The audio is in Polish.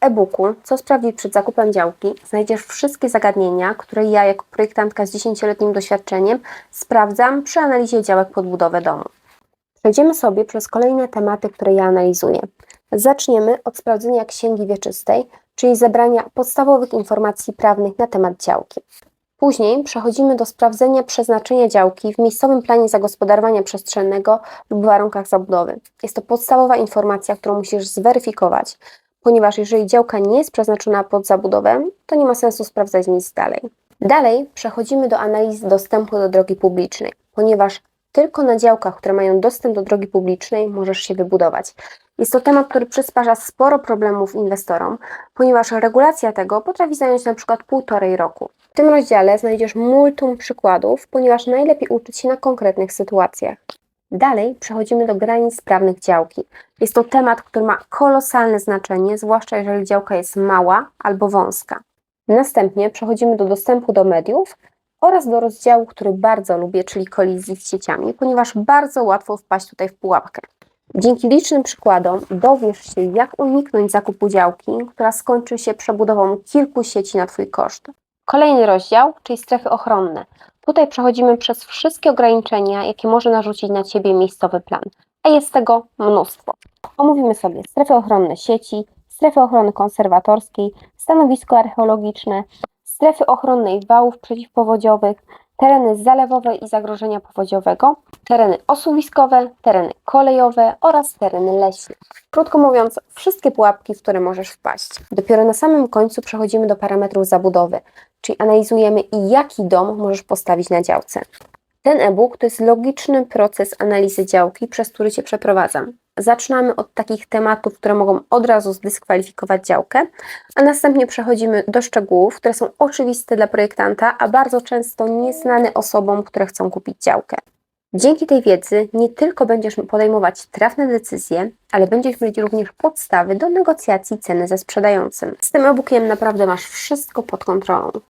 e-booku Co sprawdzić przed zakupem działki znajdziesz wszystkie zagadnienia, które ja jako projektantka z 10-letnim doświadczeniem sprawdzam przy analizie działek pod budowę domu. Przejdziemy sobie przez kolejne tematy, które ja analizuję. Zaczniemy od sprawdzenia księgi wieczystej, czyli zebrania podstawowych informacji prawnych na temat działki. Później przechodzimy do sprawdzenia przeznaczenia działki w miejscowym planie zagospodarowania przestrzennego lub warunkach zabudowy. Jest to podstawowa informacja, którą musisz zweryfikować, ponieważ jeżeli działka nie jest przeznaczona pod zabudowę, to nie ma sensu sprawdzać nic dalej. Dalej przechodzimy do analizy dostępu do drogi publicznej, ponieważ tylko na działkach, które mają dostęp do drogi publicznej, możesz się wybudować. Jest to temat, który przysparza sporo problemów inwestorom, ponieważ regulacja tego potrafi zająć na przykład półtorej roku. W tym rozdziale znajdziesz multum przykładów, ponieważ najlepiej uczyć się na konkretnych sytuacjach. Dalej przechodzimy do granic prawnych działki. Jest to temat, który ma kolosalne znaczenie, zwłaszcza jeżeli działka jest mała albo wąska. Następnie przechodzimy do dostępu do mediów oraz do rozdziału, który bardzo lubię, czyli kolizji z sieciami, ponieważ bardzo łatwo wpaść tutaj w pułapkę. Dzięki licznym przykładom dowiesz się, jak uniknąć zakupu działki, która skończy się przebudową kilku sieci na Twój koszt. Kolejny rozdział, czyli strefy ochronne. Tutaj przechodzimy przez wszystkie ograniczenia, jakie może narzucić na Ciebie miejscowy plan, a jest tego mnóstwo. Omówimy sobie strefy ochronne sieci, strefy ochrony konserwatorskiej, stanowisko archeologiczne, strefy ochronnej wałów przeciwpowodziowych, tereny zalewowe i zagrożenia powodziowego, tereny osuwiskowe, tereny kolejowe oraz tereny leśne. Krótko mówiąc, wszystkie pułapki, w które możesz wpaść. Dopiero na samym końcu przechodzimy do parametrów zabudowy, czyli analizujemy jaki dom możesz postawić na działce. Ten e-book to jest logiczny proces analizy działki, przez który Cię przeprowadzam. Zaczynamy od takich tematów, które mogą od razu zdyskwalifikować działkę, a następnie przechodzimy do szczegółów, które są oczywiste dla projektanta, a bardzo często nieznane osobom, które chcą kupić działkę. Dzięki tej wiedzy nie tylko będziesz podejmować trafne decyzje, ale będziesz mieć również podstawy do negocjacji ceny ze sprzedającym. Z tym e-bookiem naprawdę masz wszystko pod kontrolą.